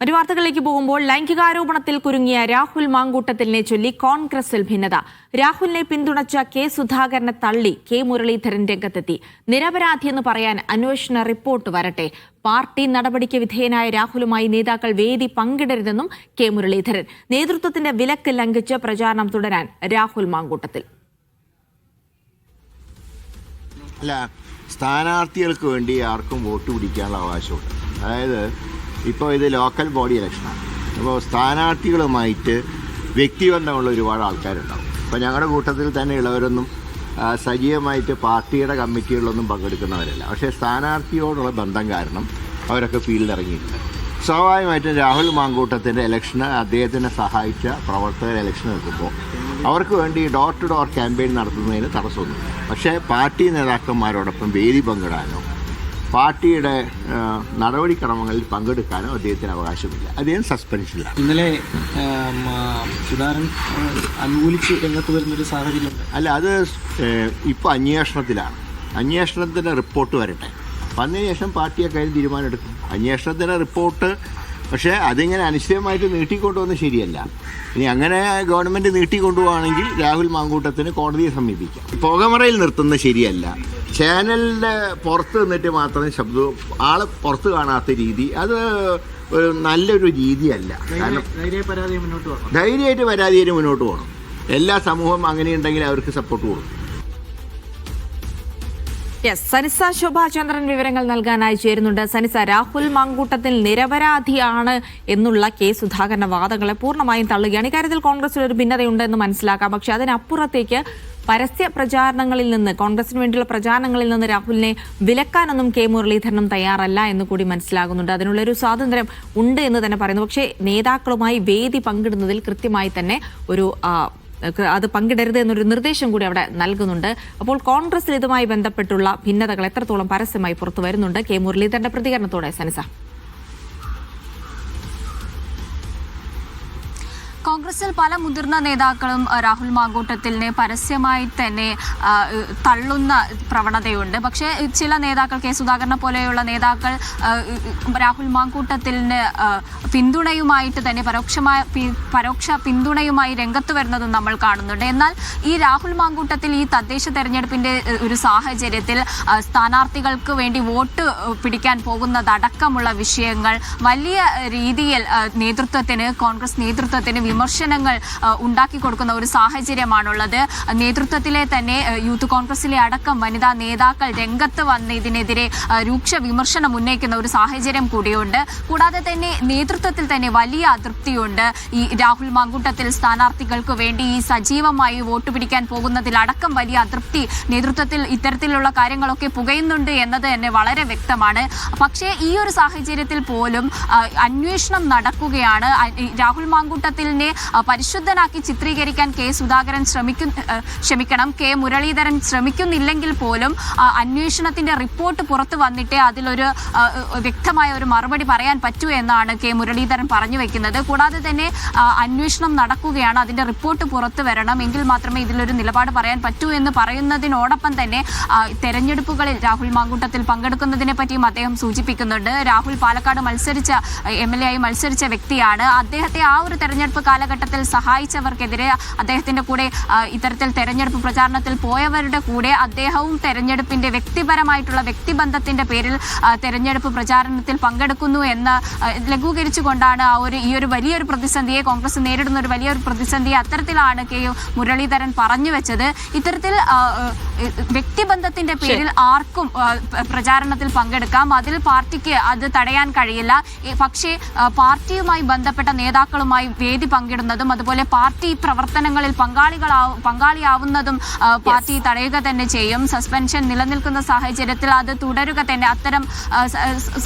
ഒരു വാർത്തകളിലേക്ക് പോകുമ്പോൾ ലൈംഗികാരോപണത്തിൽ കുരുങ്ങിയ രാഹുൽ മാങ്കൂട്ടത്തിലിനെ ചൊല്ലി കോൺഗ്രസിൽ ഭിന്നത. രാഹുലിനെ പിന്തുണച്ച കെ സുധാകരനെ തള്ളി കെ മുരളീധരൻ രംഗത്തെത്തി. നിരപരാധിയെന്ന് പറയാൻ അന്വേഷണ റിപ്പോർട്ട് വരട്ടെ. പാർട്ടി നടപടിക്ക് വിധേയനായ രാഹുലുമായി നേതാക്കൾ വേദി പങ്കിടരുതെന്നും കെ മുരളീധരൻ. നേതൃത്വത്തിന്റെ വിലക്ക് ലംഘിച്ച് പ്രചാരണം തുടരാൻ രാഹുൽ മാങ്കൂട്ടത്തിൽ. സ്ഥാനാർത്ഥികൾക്ക് വേണ്ടി ആർക്കും വോട്ട് പിടിക്കാനുള്ള അവകാശമുണ്ട്. അതായത് ഇപ്പോൾ ഇത് ലോക്കൽ ബോഡി ഇലക്ഷനാണ്. അപ്പോൾ സ്ഥാനാർത്ഥികളുമായിട്ട് വ്യക്തിബന്ധമുള്ള ഒരുപാട് ആൾക്കാരുണ്ടാവും. അപ്പോൾ ഞങ്ങളുടെ കൂട്ടത്തിൽ തന്നെ ഉള്ളവരൊന്നും സജീവമായിട്ട് പാർട്ടിയുടെ കമ്മിറ്റികളിലൊന്നും പങ്കെടുക്കുന്നവരല്ല. പക്ഷേ സ്ഥാനാർത്ഥിയോടുള്ള ബന്ധം കാരണം അവരൊക്കെ ഫീൽഡിൽ ഇറങ്ങിയിട്ടുണ്ട്. സ്വാഭാവികമായിട്ടും രാഹുൽ മാങ്കൂട്ടത്തിന്റെ ഇലക്ഷന് അദ്ദേഹത്തിനെ സഹായിച്ച പ്രവർത്തകർ ഇലക്ഷൻ നിൽക്കുമ്പോൾ അവർക്ക് വേണ്ടി ഡോർ ടു ഡോർ ക്യാമ്പയിൻ നടത്തുന്നതിന് തടസ്സമൊന്നുമില്ല. പക്ഷേ പാർട്ടി നേതാക്കന്മാരോടൊപ്പം വേദി പങ്കിടാനോ പാർട്ടിയുടെ നടപടിക്രമങ്ങളിൽ പങ്കെടുക്കാനോ അദ്ദേഹത്തിന് അവകാശമില്ല. അദ്ദേഹം സസ്പെൻഷനിലാണ് ഇന്നലെ സുധാരൻ അനുകൂലിച്ച് രംഗത്ത് വരുന്നൊരു സാഹചര്യം അല്ല അത് ഇപ്പോൾ അന്വേഷണത്തിലാണ്. അന്വേഷണത്തിന്റെ റിപ്പോർട്ട് വരട്ടെ. വന്നതിന് ശേഷം പാർട്ടി അക്കാര്യം തീരുമാനമെടുക്കും. അന്വേഷണത്തിന്റെ റിപ്പോർട്ട് പക്ഷേ അതിങ്ങനെ അനിശ്ചയമായിട്ട് നീട്ടിക്കൊണ്ടുവന്ന് ശരിയല്ല. ഇനി അങ്ങനെ ഗവൺമെന്റ് നീട്ടിക്കൊണ്ടുപോവാണെങ്കിൽ രാഹുൽ മാങ്കൂട്ടത്തിന് കോടതിയെ സമീപിക്കാം. പുകമറയിൽ നിർത്തുന്നത് ശരിയല്ല. ചാനലിന്റെ പുറത്ത് നിന്നിട്ട് മാത്രം ശബ്ദവും ആളെ പുറത്ത് കാണാത്ത രീതി. അത് ഒരു നല്ലൊരു രീതിയല്ല. കാരണം ധൈര്യമായിട്ട് പരാതിയായിട്ട് മുന്നോട്ട് പോകണം. എല്ലാ സമൂഹം അങ്ങനെയുണ്ടെങ്കിൽ അവർക്ക് സപ്പോർട്ട് കൊടുക്കും. യെസ് സനിസ ശോഭാചന്ദ്രൻ വിവരങ്ങൾ നൽകാനായി ചേരുന്നുണ്ട്. സനിസ രാഹുൽ മാങ്കൂട്ടത്തിൽ നിരപരാധിയാണ് എന്നുള്ള കെ സുധാകരന്റെ വാദങ്ങളെ പൂർണമായും തള്ളുകയാണ്. ഇക്കാര്യത്തിൽ കോൺഗ്രസിൽ ഒരു ഭിന്നതയുണ്ടെന്ന് മനസ്സിലാക്കാം. പക്ഷെ അതിനപ്പുറത്തേക്ക് പരസ്യ പ്രചാരണങ്ങളിൽ നിന്ന് കോൺഗ്രസിന് വേണ്ടിയുള്ള പ്രചാരണങ്ങളിൽ നിന്ന് രാഹുലിനെ വിലക്കാനൊന്നും കെ മുരളീധരനും തയ്യാറല്ല എന്ന് കൂടി മനസ്സിലാകുന്നുണ്ട്. അതിനുള്ളൊരു സ്വാതന്ത്ര്യം ഉണ്ട് എന്ന് തന്നെ പറയുന്നു. പക്ഷേ നേതാക്കളുമായി വേദി പങ്കിടുന്നതിൽ കൃത്യമായി തന്നെ ഒരു അത് പങ്കിടരുത് എന്നൊരു നിർദ്ദേശം കൂടി അവിടെ നൽകുന്നുണ്ട്. അപ്പോൾ കോൺഗ്രസിൽ ഇതുമായി ബന്ധപ്പെട്ടുള്ള ഭിന്നതകൾ എത്രത്തോളം പരസ്യമായി പുറത്തു വരുന്നുണ്ട്? കെ മുരളീധരന്റെ പ്രതികരണത്തോടെ സനിസ. കോൺഗ്രസിൽ പല മുതിർന്ന നേതാക്കളും രാഹുൽ മാങ്കൂട്ടത്തിലിനെ പരസ്യമായി തന്നെ തള്ളുന്ന പ്രവണതയുണ്ട്. പക്ഷേ ചില നേതാക്കൾ കെ സുധാകരനെ പോലെയുള്ള നേതാക്കൾ രാഹുൽ മാങ്കൂട്ടത്തിന് പിന്തുണയുമായിട്ട് തന്നെ പരോക്ഷമായ പരോക്ഷ പിന്തുണയുമായി രംഗത്ത് വരുന്നതും നമ്മൾ കാണുന്നുണ്ട്. എന്നാൽ ഈ രാഹുൽ മാങ്കൂട്ടത്തിൽ ഈ തദ്ദേശ തെരഞ്ഞെടുപ്പിന്റെ ഒരു സാഹചര്യത്തിൽ സ്ഥാനാർത്ഥികൾക്ക് വേണ്ടി വോട്ട് പിടിക്കാൻ പോകുന്നതടക്കമുള്ള വിഷയങ്ങൾ വലിയ രീതിയിൽ നേതൃത്വത്തിന് കോൺഗ്രസ് നേതൃത്വത്തിന് വിമർശനങ്ങൾ ഉണ്ടാക്കി കൊടുക്കുന്ന ഒരു സാഹചര്യമാണുള്ളത്. നേതൃത്വത്തിലെ തന്നെ യൂത്ത് കോൺഗ്രസിലെ അടക്കം വനിതാ നേതാക്കൾ രംഗത്ത് വന്ന് ഇതിനെതിരെ രൂക്ഷ വിമർശനം ഉന്നയിക്കുന്ന ഒരു സാഹചര്യം കൂടിയുണ്ട്. കൂടാതെ തന്നെ നേതൃത്വത്തിൽ തന്നെ വലിയ അതൃപ്തിയുണ്ട്. ഈ രാഹുൽ മാങ്കൂട്ടത്തിൽ സ്ഥാനാർത്ഥികൾക്ക് വേണ്ടി ഈ സജീവമായി വോട്ട് പിടിക്കാൻ പോകുന്നതിൽ അടക്കം വലിയ അതൃപ്തി നേതൃത്വത്തിൽ ഇത്തരത്തിലുള്ള കാര്യങ്ങളൊക്കെ പുകയുന്നുണ്ട് എന്നത് തന്നെ വളരെ വ്യക്തമാണ്. പക്ഷേ ഈ ഒരു സാഹചര്യത്തിൽ പോലും അന്വേഷണം നടക്കുകയാണ്. രാഹുൽ മാങ്കൂട്ടത്തിലിനെ പരിശുദ്ധനാക്കി ചിത്രീകരിക്കാൻ കെ സുധാകരൻ ശ്രമിക്കുന്ന ക്ഷമിക്കണം. കെ മുരളീധരൻ ശ്രമിക്കുന്നില്ലെങ്കിൽ പോലും അന്വേഷണത്തിന്റെ റിപ്പോർട്ട് പുറത്തു വന്നിട്ടേ അതിലൊരു വ്യക്തമായ ഒരു മറുപടി പറയാൻ പറ്റൂ എന്നാണ് കെ മുരളീധരൻ പറഞ്ഞു വെക്കുന്നത്. കൂടാതെ തന്നെ അന്വേഷണം നടക്കുകയാണ്. അതിന്റെ റിപ്പോർട്ട് പുറത്തു വരണം. എങ്കിൽ മാത്രമേ ഇതിലൊരു നിലപാട് പറയാൻ പറ്റൂ എന്ന് പറയുന്നതിനോടൊപ്പം തന്നെ തെരഞ്ഞെടുപ്പുകളിൽ രാഹുൽ മാങ്കൂട്ടത്തിൽ പങ്കെടുക്കുന്നതിനെ പറ്റിയും അദ്ദേഹം സൂചിപ്പിക്കുന്നുണ്ട്. രാഹുൽ പാലക്കാട് മത്സരിച്ച എം എൽ എ ആയി മത്സരിച്ച വ്യക്തിയാണ്. അദ്ദേഹത്തെ ആ ഒരു തെരഞ്ഞെടുപ്പ് കാലഘട്ടത്തിൽ സഹായിച്ചവർക്കെതിരെ അദ്ദേഹത്തിന്റെ കൂടെ ഇത്തരത്തിൽ തെരഞ്ഞെടുപ്പ് പ്രചാരണത്തിൽ പോയവരുടെ കൂടെ അദ്ദേഹവും തെരഞ്ഞെടുപ്പിന്റെ വ്യക്തിപരമായിട്ടുള്ള വ്യക്തിബന്ധത്തിന്റെ പേരിൽ തെരഞ്ഞെടുപ്പ് പ്രചാരണത്തിൽ പങ്കെടുക്കുന്നു എന്ന് ലഘൂകരിച്ചുകൊണ്ടാണ് ആ ഒരു ഈ ഒരു വലിയൊരു പ്രതിസന്ധിയെ കോൺഗ്രസ് നേരിടുന്ന ഒരു വലിയൊരു പ്രതിസന്ധിയെ അത്തരത്തിലാണ് കെ യു മുരളീധരൻ പറഞ്ഞു വെച്ചത്. ഇത്തരത്തിൽ വ്യക്തിബന്ധത്തിന്റെ പേരിൽ ആർക്കും പ്രചാരണത്തിൽ പങ്കെടുക്കാം. അതിൽ പാർട്ടിക്ക് അത് തടയാൻ കഴിയില്ല. പക്ഷേ പാർട്ടിയുമായി ബന്ധപ്പെട്ട നേതാക്കളുമായി വേദി പങ്കിടുന്നതും അതുപോലെ പാർട്ടി പ്രവർത്തനങ്ങളിൽ പങ്കാളികളാവും പങ്കാളിയാവുന്നതും പാർട്ടി തടയുക തന്നെ ചെയ്യും. സസ്പെൻഷൻ നിലനിൽക്കുന്ന സാഹചര്യത്തിൽ അത് തുടരുക തന്നെ അത്തരം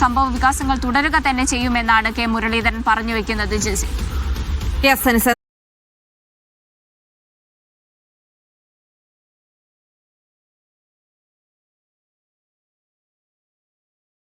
സംഭവ വികാസങ്ങൾ തുടരുക തന്നെ ചെയ്യുമെന്നാണ് കെ മുരളീധരൻ പറഞ്ഞു വെക്കുന്നത്. ജെസി